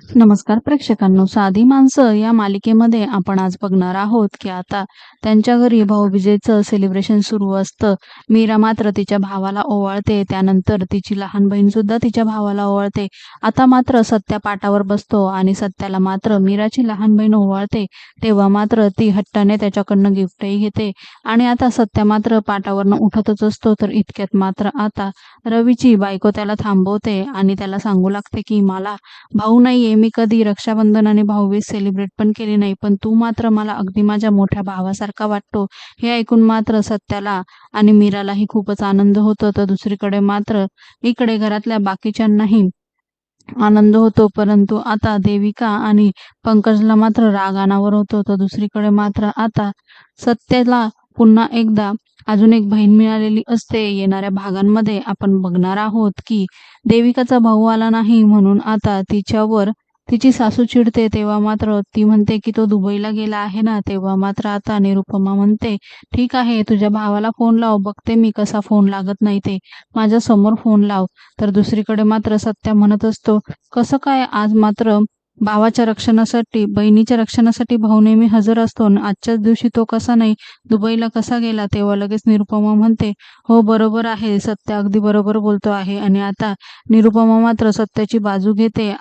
नमस्कार प्रेक्षकांनो. साधी माणसं या मालिकेमध्ये आपण आज बघणार आहोत की आता त्यांच्या घरी भाऊबीजेचं सेलिब्रेशन सुरू असतं. मीरा मात्र तिच्या भावाला ओवाळते त्यानंतर तिची लहान बहीण सुद्धा तिच्या भावाला ओवाळते. आता मात्र सत्या पाटावर बसतो आणि सत्याला मात्र मीराची लहान बहीण ओवाळते. तेव्हा मात्र ती हट्टाने त्याच्याकडनं गिफ्टही घेते. आणि आता सत्या मात्र पाटावरनं उठतच असतो तर इतक्यात मात्र आता रवीची बायको त्याला थांबवते आणि त्याला सांगू लागते की मला भाऊ नाही नाहीये मी कधी रक्षाबंधन आणि भाऊबीज सेलिब्रेट पण केली नाही पण तू मात्र मला अगदी माझ्या मोठ्या भावासारखा वाटतो. हे ऐकून मात्र सत्याला आणि मीरालाही खूपच आनंद होतो. तर दुसरीकडे मात्र इकडे घरातल्या बाकीच्यांनाही आनंद होतो. परंतु आता देविका आणि पंकजला मात्र राग अनावर होतो. तर दुसरीकडे मात्र आता सत्याला पुन्हा एकदा अजून एक बहीण मिळालेली असते. येणाऱ्या भागांमध्ये आपण बघणार आहोत की देविकाचा भाऊ आला नाही म्हणून आता तिच्यावर तिची सासू चिडते तेव्हा मात्र ती म्हणते की तो दुबईला गेला आहे ना तेव्हा मात्र आता निरुपमा म्हणते ठीक आहे तुझ्या भावाला फोन लाव बघते मी कसा फोन लागत नाही ते. माझ्यासमोर फोन लाव. तर दुसरीकडे मात्र सत्या म्हणत असतो कसं काय आज मात्र भावाच्या रक्षणासाठी बहिणीच्या रक्षणासाठी भाऊ नेहमी हजर असतो आणि आजच्याच दिवशी तो कसा नाही दुबईला कसा गेला? तेव्हा लगेच निरुपमा म्हणते हो बरोबर आहे सत्य अगदी बरोबर बोलतो आहे आणि आता निरुपमा मात्र सत्याची बाजू घेते.